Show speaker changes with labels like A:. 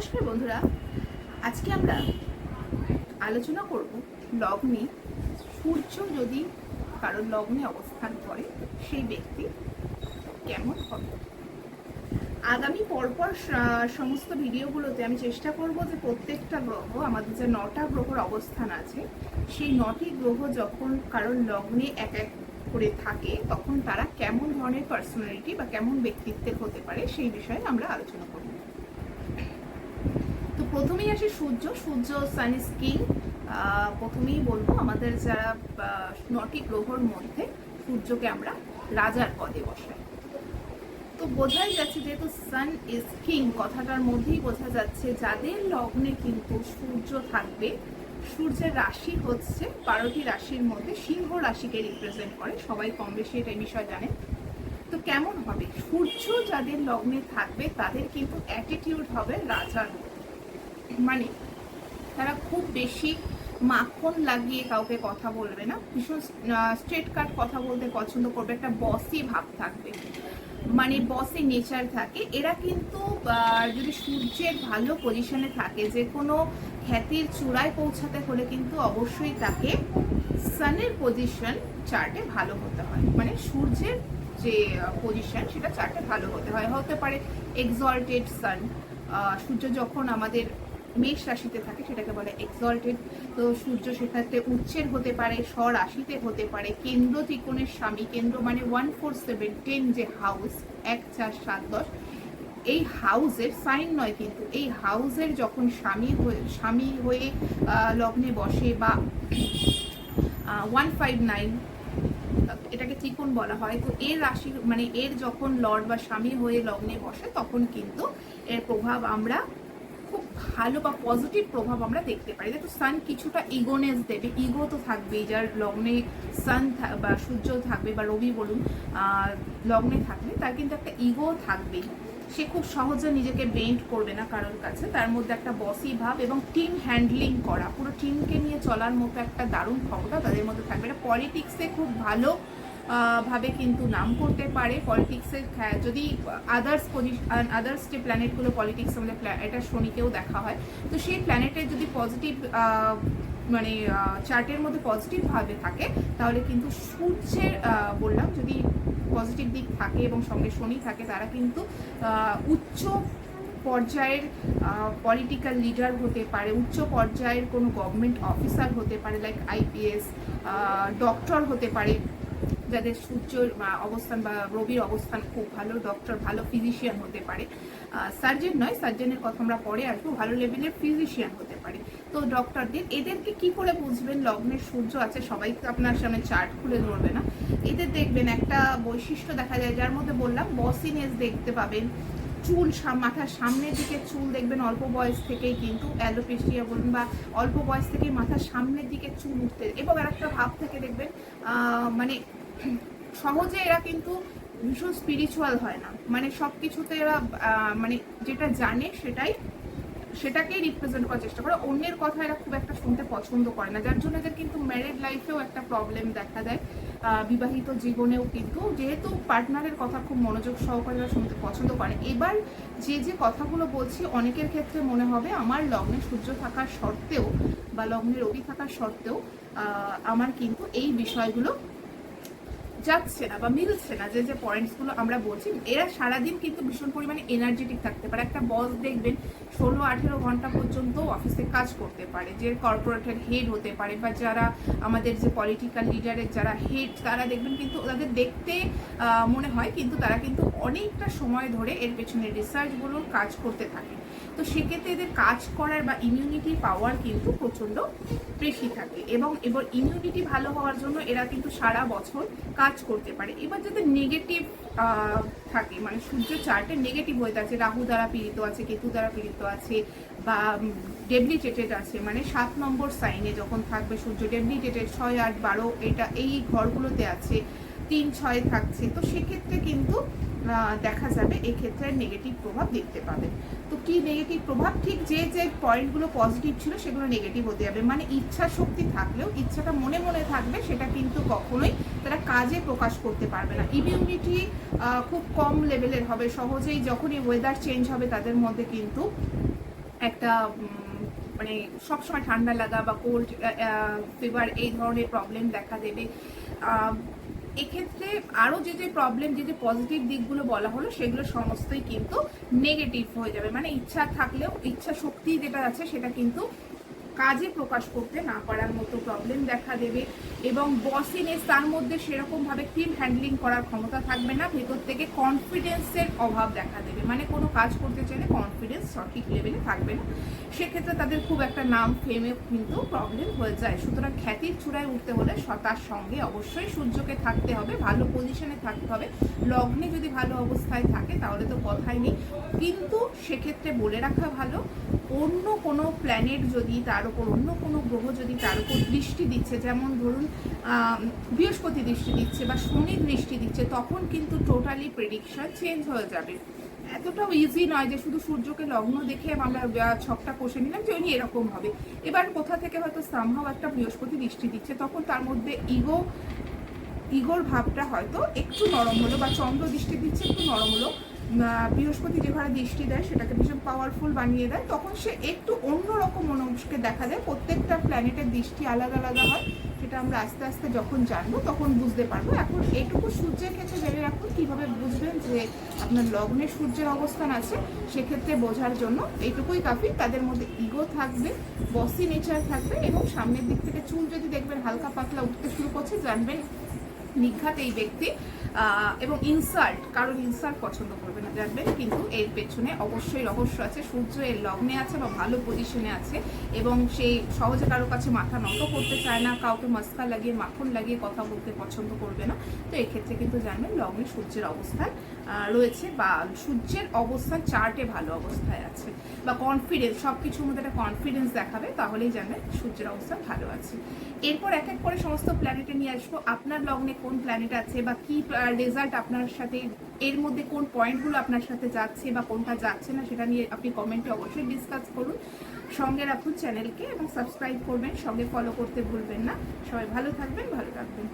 A: নমস্কার বন্ধুরা। আজকে আমরা আলোচনা করব লগ্নে সূর্য যদি কারোর লগ্নে অবস্থান করে, সেই ব্যক্তি কেমন হবে? আগামী পরপর সমস্ত ভিডিওগুলোতে আমি চেষ্টা করব যে প্রত্যেকটা গ্রহ, আমাদের যে নটা গ্রহর অবস্থান আছে, সেই নটি গ্রহ যখন কারোর লগ্নে এক এক করে থাকে, তখন তারা কেমন ধরনের পার্সোনালিটি বা কেমন ব্যক্তিত্বের হতে পারে, সেই বিষয়ে আমরা আলোচনা করব। প্রথমেই আসি সূর্য। সূর্য সান ইজ প্রথমেই বলব আমাদের যারা নটি গ্রহর মধ্যে সূর্যকে আমরা রাজার পদে বসাই। তো বোঝাই যাচ্ছে যেহেতু সান ইজ কিং কথাটার মধ্যেই বোঝা যাচ্ছে যাদের লগ্নে কিন্তু সূর্য থাকবে, সূর্যের রাশি হচ্ছে বারোটি রাশির মধ্যে সিংহ রাশিকে রিপ্রেজেন্ট করে। সবাই কম বেশি এটা বিষয় জানেন তো কেমন হবে? সূর্য যাদের লগ্নে থাকবে, তাদের কিন্তু অ্যাটিটিউড হবে রাজার মতো মানে তারা খুব বেশি মাখন লাগিয়ে কাউকে কথা বলবে না। ভীষণ স্ট্রেট কাট কথা বলতে পছন্দ করবে। একটা বসি ভাব থাকবে। মানে বসি নেচার থাকে। এরা কিন্তু যদি সূর্যের ভালো পজিশনে থাকে, যে কোনো খ্যাতির চূড়ায় পৌঁছাতে হলে কিন্তু অবশ্যই তাকে সানের পজিশন চার্টে ভালো হতে হয়। মানে সূর্যের যে পজিশন সেটা চার্টে ভালো হতে হয়। হতে পারে এক্সল্টেড সান সূর্য যখন আমাদের মেষ রাশিতে থাকে, সেটাকে বলে এক্সল্টেড তো সূর্য সেক্ষেত্রে উচ্চের হতে পারে স্বরাশিতে হতে পারে। কেন্দ্র ত্রিকোণের স্বামী, কেন্দ্র মানে ওয়ান ফোর সেভেন টেন যে হাউস এক, চার, সাত, দশ। এই হাউসের সাইন নয় কিন্তু, এই হাউসের যখন স্বামী হয়ে স্বামী হয়ে লগ্নে বসে বা ওয়ান ফাইভ নাইন এটাকে ত্রিকোণ বলা হয়, তো এর রাশি মানে এর যখন লর্ড বা স্বামী হয়ে লগ্নে বসে, তখন কিন্তু এর প্রভাব আমরা ভালো বা পজিটিভ প্রভাব আমরা দেখতে পারি। দেখো সান কিছুটা ইগোনেস দেবে। ইগো তো থাকবেই, যার লগ্নে সান বা সূর্য থাকবে বা রবি বলুন লগ্নে থাকবে তার কিন্তু একটা ইগো থাকবেই। সে খুব সহজে নিজেকে বেন্ড করবে না কারোর কাছে। তার মধ্যে একটা বসি ভাব এবং টিম হ্যান্ডলিং করা। পুরো টিমকে নিয়ে চলার মতো একটা দারুণ ক্ষমতা তাদের মধ্যে থাকবে। এটা পলিটিক্সে খুব ভালো ভাবে কিন্তু নাম করতে পারে পলিটিক্সের যদি আদার্স আদার্স যে প্ল্যানেটগুলো পলিটিক্স আমাদের এটা শনিকেও দেখা হয়। তো সেই প্ল্যানেটের যদি পজিটিভ মানে চার্টের মধ্যে পজিটিভভাবে থাকে, তাহলে কিন্তু সূর্যের বললাম যদি পজিটিভ দিক থাকে এবং সঙ্গে শনি থাকে, তারা কিন্তু উচ্চ পর্যায়ের পলিটিক্যাল লিডার হতে পারে, উচ্চ পর্যায়ের কোনো গভর্নমেন্ট অফিসার হতে পারে লাইক আইপিএস ডক্টর হতে পারে। যাদের সূর্যর অবস্থান বা রবির অবস্থান খুব ভালো ডক্টর ভালো ফিজিশিয়ান হতে পারে। সার্জেন নয় সার্জেনের কথা আমরা পরে আসব, ভালো লেভেলের ফিজিশিয়ান হতে পারে। তো ডক্টরদের এদেরকে কি করে বুঝবেন? লগ্নের সূর্য আছে, সবাই আপনার সামনে চার্ট খুলে ধরবে না। এদের দেখবেন একটা বৈশিষ্ট্য দেখা যায়, যার মধ্যে বললাম বসিনেস দেখতে পাবেন। চুল মাথার সামনের দিকে চুল দেখবেন, অল্প বয়স থেকেই কিন্তু অ্যালোপেশিয়া বলুন বা অল্প বয়স থেকেই মাথার সামনের দিকে চুল উঠতে, এবং আর একটা ভাব থেকে দেখবেন মানে সহজে এরা কিন্তু ভীষণ স্পিরিচুয়াল হয় না। মানে সব কিছুতে এরা মানে যেটা জানে সেটাই, সেটাকেই রিপ্রেজেন্ট করার চেষ্টা করে। অন্যের কথা এরা খুব একটা শুনতে পছন্দ করে না। যার জন্য এদের কিন্তু ম্যারেড লাইফেও একটা প্রবলেম দেখা দেয়। বিবাহিত জীবনেও কিন্তু। যেহেতু পার্টনারের কথা খুব মনোযোগ সহকারে এরা শুনতে পছন্দ করে। এবার যে যে কথাগুলো বলছি, অনেকের ক্ষেত্রে মনে হবে আমার লগ্নে সূর্য থাকার সত্ত্বেও বা লগ্নে রবি থাকার সত্ত্বেও আমার কিন্তু এই বিষয়গুলো যাচ্ছে না বা মিলছে না, যে যে পয়েন্টসগুলো আমরা বলছি, এরা সারাদিন কিন্তু ভীষণ পরিমাণে এনার্জেটিক থাকতে পারে। একটা বস দেখবেন ষোলো, আঠেরো ঘণ্টা পর্যন্ত অফিসে কাজ করতে পারে, যে কর্পোরেটের হেড হতে পারে বা যারা আমাদের যে পলিটিক্যাল লিডারের যারা হেড তারা দেখবেন কিন্তু তাদের দেখতে মনে হয় কিন্তু তারা কিন্তু অনেকটা সময় ধরে এর পেছনে রিসার্চ বলুন কাজ করতে থাকে। তো সেক্ষেত্রে এদের কাজ করার বা ইমিউনিটি পাওয়ার কিন্তু প্রচণ্ড বেশি থাকে। এবং এবার ইমিউনিটি ভালো হওয়ার জন্য এরা কিন্তু সারা বছর কাজ করতে পারে। এবার যাদের নেগেটিভ থাকে মানে সূর্য চার্টে নেগেটিভ হয়ে আছে, রাহু দ্বারা পীড়িত আছে, কেতু দ্বারা পীড়িত আছে, বা ডেবলিটেটেড আছে মানে সাত নম্বর সাইনে যখন থাকবে সূর্য ডেবলিটেটেড ছয়, আট, বারো, এটা এই ঘরগুলোতে আছে, তিন, ছয় থাকছে। তো সেক্ষেত্রে কিন্তু দেখা যাবে, এক্ষেত্রে নেগেটিভ প্রভাব দেখতে পাবেন তো কি নেগেটিভ প্রভাব? ঠিক যে যে পয়েন্টগুলো পজিটিভ ছিল, সেগুলো নেগেটিভ হতে যাবে। মানে ইচ্ছা শক্তি থাকলেও, ইচ্ছাটা মনে মনে থাকবে, সেটা কিন্তু কখনোই তারা কাজে প্রকাশ করতে পারবে না। ইমিউনিটি খুব কম লেভেলের হবে। সহজেই যখনই ওয়েদার চেঞ্জ হবে, তাদের মধ্যে কিন্তু একটা মানে সবসময় ঠান্ডা লাগা বা কোল্ড ফিভার এই ধরনের প্রবলেম দেখা দেবে। এক্ষেত্রে আরও যে যে প্রবলেম যে যে পজিটিভ দিকগুলো বলা হলো, সেগুলো সমস্তই কিন্তু নেগেটিভ হয়ে যাবে। মানে ইচ্ছা থাকলেও, ইচ্ছা শক্তি যেটা আছে, সেটা কিন্তু কাজে প্রকাশ করতে না পারার মতো প্রবলেম দেখা দেবে। এবং বসিনেস তার মধ্যে সেরকমভাবে টিম হ্যান্ডলিং করার ক্ষমতা থাকবে না। ভেতর থেকে কনফিডেন্সের অভাব দেখা দেবে। মানে কোনো কাজ করতে চাইলে কনফিডেন্স সঠিক লেভেলে থাকবে না। সেক্ষেত্রে তাদের খুব একটা নাম ফেমে কিন্তু প্রবলেম হয়ে যায়। সুতরাং খ্যাতির চূড়ায় উঠতে হলে তার সঙ্গে অবশ্যই সূর্যকে থাকতে হবে, ভালো পজিশনে থাকতে হবে। লগ্নে যদি ভালো অবস্থায় থাকে তাহলে তো কথাই নেই। কিন্তু সেক্ষেত্রে বলে রাখা ভালো, অন্য কোনো প্ল্যানেট যদি তার উপর, অন্য কোনো গ্রহ যদি তার উপর দৃষ্টি দিচ্ছে, যেমন ধরুন বৃহস্পতি দৃষ্টি দিচ্ছে বা শনি দৃষ্টি দিচ্ছে, তখন কিন্তু টোটালি প্রেডিকশন চেঞ্জ হয়ে যাবে। এতটাও ইজি নয় যে শুধু সূর্যকে লগ্ন দেখে আমরা ছকটা কষে নিলাম যে উনি এরকম হবে। এবার কোথা থেকে হয়তো সামহাও একটা বৃহস্পতি দৃষ্টি দিচ্ছে, তখন তার মধ্যে ইগো ইগোর ভাবটা হয়তো একটু নরম হলো বা চন্দ্র দৃষ্টি দিচ্ছে একটু নরম হলো। বৃহস্পতি যেভাবে দৃষ্টি দেয় সেটাকে ভীষণ পাওয়ারফুল বানিয়ে দেয়, তখন সে একটু অন্যরকম মানুষকে দেখা যায়। প্রত্যেকটা প্ল্যানেটের দৃষ্টি আলাদা আলাদা হয়। সেটা আমরা আস্তে আস্তে যখন জানব তখন বুঝতে পারব। এখন এইটুকু সূর্যের ক্ষেত্রে জেনে রাখুন কীভাবে বুঝবেন যে আপনার লগ্নে সূর্যের অবস্থান আছে, সেক্ষেত্রে বোঝার জন্য এইটুকুই কাফি। তাদের মধ্যে ইগো থাকবে বসি নেচার থাকবে এবং সামনের দিক থেকে চুল যদি দেখবেন হালকা পাতলা উঠতে শুরু করছে, জানবেন নিঘাত এই ব্যক্তি এবং ইনসাল্ট কারণ ইনসাল্ট পছন্দ করবে না, জানবেন, কিন্তু এর পেছনে অবশ্যই রহস্য আছে, সূর্য এর লগ্নে আছে বা ভালো পজিশনে আছে, এবং সেই সহজে কারও কাছে মাথা নত করতে চায় না, কাউকে মস্কা লাগিয়ে, মাখন লাগিয়ে কথা বলতে পছন্দ করবে না, তো এক্ষেত্রে কিন্তু জানবেন লগ্নে সূর্যের অবস্থান রয়েছে বা সূর্যের অবস্থান চার্টে ভালো অবস্থায় আছে, বা কনফিডেন্স সব কিছুর মধ্যে একটা কনফিডেন্স দেখাবে, তাহলেই জানবেন সূর্যের অবস্থান ভালো আছে। এরপর এক এক করে সমস্ত প্ল্যানেটে নিয়ে আসব, আপনার লগ্নে কোন প্ল্যানেট আছে বা কি রেজাল্ট আপনার সাথে, এর মধ্যে কোন পয়েন্টগুলো আপনার সাথে যাচ্ছে বা কোনটা যাচ্ছে না সেটা নিয়ে আপনি কমেন্টে অবশ্যই ডিসকাস করুন। সঙ্গে রাখুন চ্যানেলকে এবং সাবস্ক্রাইব করবেন। সঙ্গে ফলো করতে ভুলবেন না। সবাই ভালো থাকবেন ভালো থাকবেন।